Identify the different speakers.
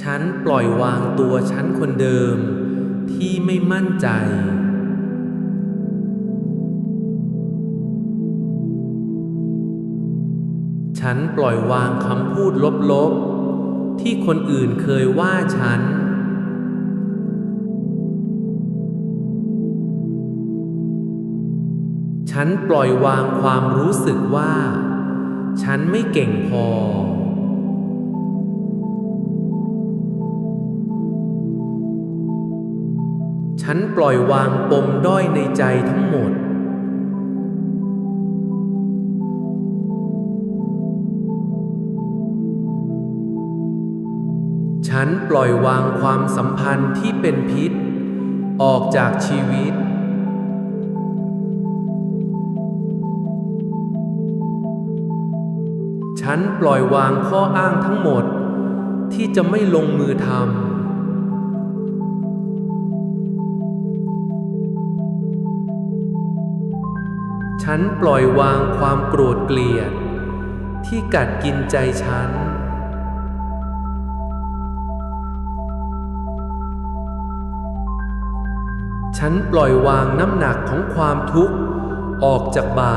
Speaker 1: ฉันปล่อยวางตัวฉันคนเดิมที่ไม่มั่นใจ ฉันปล่อยวางคำพูดลบๆ ที่คนอื่นเคยว่าฉัน ฉันปล่อยวางความรู้สึกว่า ฉันไม่เก่งพอ ฉันปล่อยวางปมด้อยในใจทั้งหมด ฉันปล่อยวางความสัมพันธ์ที่เป็นพิษ ออกจากชีวิต ฉันปล่อยวางข้ออ้างทั้งหมดที่จะไม่ลงมือทำ ฉันปล่อยวางความโกรธเกลียด ที่กัดกินใจฉัน ฉันปล่อยวางน้ำหนักของความทุกข์ออกจากบ่า